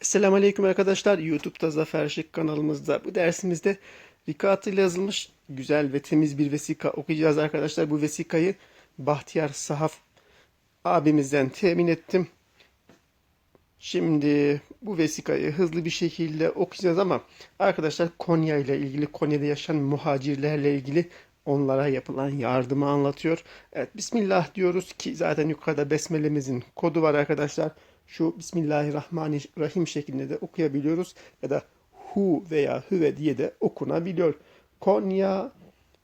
Selamun Aleyküm arkadaşlar. YouTube'da Zafer Şık kanalımızda bu dersimizde Rikat ile yazılmış güzel ve temiz bir vesika okuyacağız arkadaşlar. Bu vesikayı Bahtiyar Sahaf abimizden temin ettim. Şimdi bu vesikayı hızlı bir şekilde okuyacağız ama arkadaşlar Konya ile ilgili, Konya'da yaşayan muhacirlerle ilgili onlara yapılan yardımı anlatıyor. Evet Bismillah diyoruz ki zaten yukarıda besmelemizin kodu var arkadaşlar. Şu Bismillahirrahmanirrahim şeklinde de okuyabiliyoruz ya da hu veya hüve diye de okunabiliyor. Konya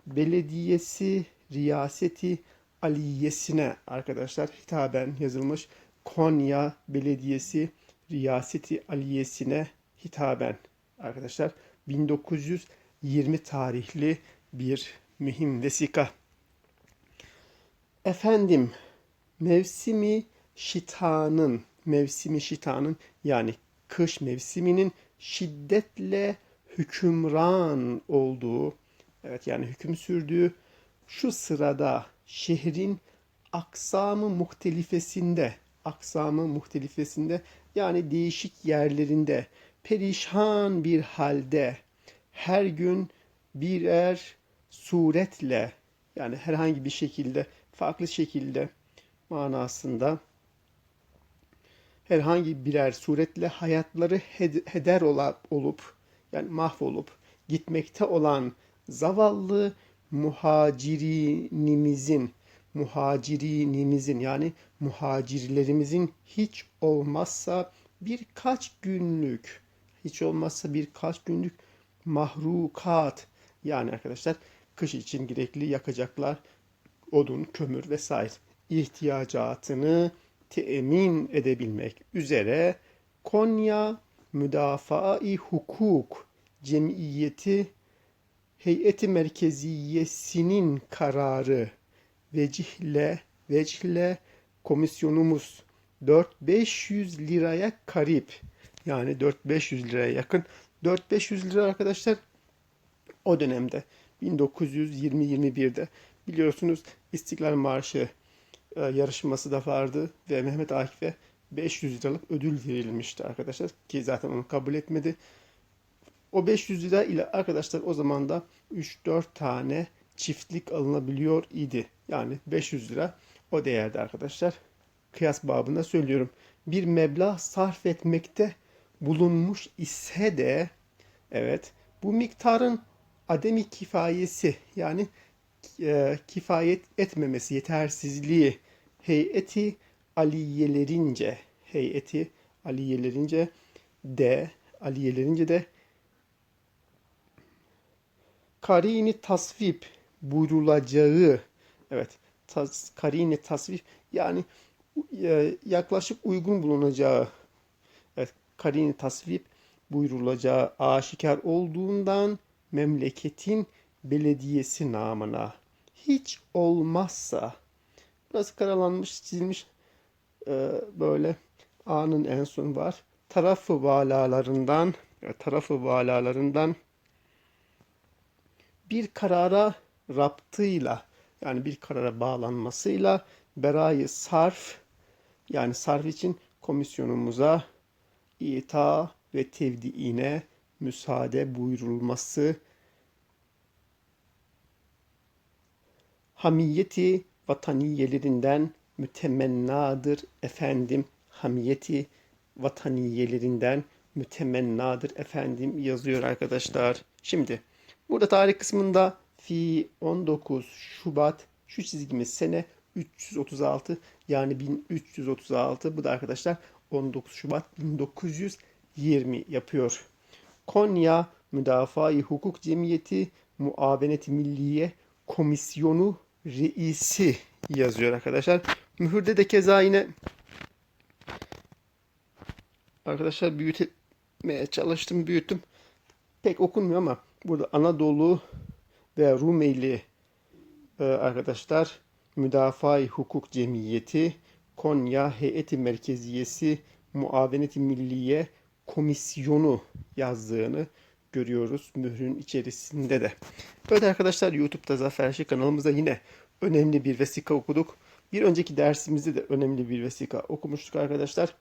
Belediyesi Riyaseti Aliyesine arkadaşlar hitaben yazılmış. Konya Belediyesi Riyaseti Aliyesine hitaben arkadaşlar 1920 tarihli bir mühim vesika. Efendim mevsimi şitanın mevsimi şitanın yani kış mevsiminin şiddetle hükümran olduğu evet yani hüküm sürdüğü şu sırada şehrin aksamı muhtelifesinde aksamı muhtelifesinde yani değişik yerlerinde perişan bir halde her gün birer suretle yani herhangi bir şekilde farklı şekilde manasında herhangi birer suretle hayatları hed- heder olup yani mahvolup gitmekte olan zavallı muhacirinimizin muhacirinimizin yani muhacirlerimizin hiç olmazsa birkaç günlük hiç olmazsa birkaç günlük mahrukat yani arkadaşlar kış için gerekli yakacaklar odun, kömür vesaire ihtiyacatını temin edebilmek üzere Konya Müdafaa-i Hukuk Cemiyeti Heyeti Merkeziyesi'nin kararı vecihle vecihle komisyonumuz 4-500 liraya karip. Yani 4-500 liraya yakın. 4-500 lira arkadaşlar o dönemde 1920-21'de biliyorsunuz İstiklal Marşı yarışması da vardı ve Mehmet Akif'e 500 liralık ödül verilmişti arkadaşlar ki zaten onu kabul etmedi. O 500 lira ile arkadaşlar o zaman da 3-4 tane çiftlik alınabiliyor idi. Yani 500 lira o değerde arkadaşlar. Kıyas babında söylüyorum. Bir meblağ sarf etmekte bulunmuş ise de evet bu miktarın ademi kifayesi yani e, kifayet etmemesi, yetersizliği heyeti aliyelerince heyeti aliyelerince de aliyelerince de karini tasvip buyrulacağı evet tas, karini tasvip yani e, yaklaşık uygun bulunacağı evet karini tasvip buyrulacağı aşikar olduğundan memleketin belediyesi namına hiç olmazsa burası karalanmış çizilmiş e, böyle A'nın en son var. Tarafı valalarından e, tarafı valalarından bir karara raptıyla yani bir karara bağlanmasıyla berayı sarf yani sarf için komisyonumuza ita ve tevdiine müsaade buyurulması hamiyeti vataniyelerinden mütemennadır efendim. Hamiyeti vataniyelerinden mütemennadır efendim yazıyor arkadaşlar. Şimdi burada tarih kısmında fi 19 Şubat şu çizgimiz sene 336 yani 1336 bu da arkadaşlar 19 Şubat 1920 yapıyor. Konya Müdafaa-i Hukuk Cemiyeti Muaveneti Milliye Komisyonu reisi yazıyor arkadaşlar. Mühürde de keza yine arkadaşlar büyütmeye çalıştım, büyüttüm. Pek okunmuyor ama burada Anadolu ve Rumeli e, arkadaşlar Müdafaa-i Hukuk Cemiyeti Konya Heyeti Merkeziyesi Muaveneti Milliye Komisyonu yazdığını görüyoruz mührün içerisinde de. Evet arkadaşlar YouTube'da Zafer Şık kanalımızda yine önemli bir vesika okuduk. Bir önceki dersimizde de önemli bir vesika okumuştuk arkadaşlar.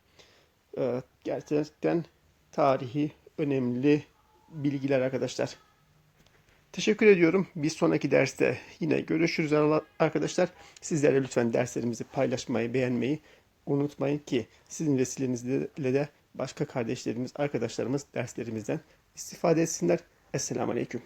Ee, gerçekten tarihi önemli bilgiler arkadaşlar. Teşekkür ediyorum. Bir sonraki derste yine görüşürüz arkadaşlar. Sizler de lütfen derslerimizi paylaşmayı, beğenmeyi unutmayın ki sizin vesilenizle de başka kardeşlerimiz, arkadaşlarımız derslerimizden istifade etsinler. Esselamu Aleyküm.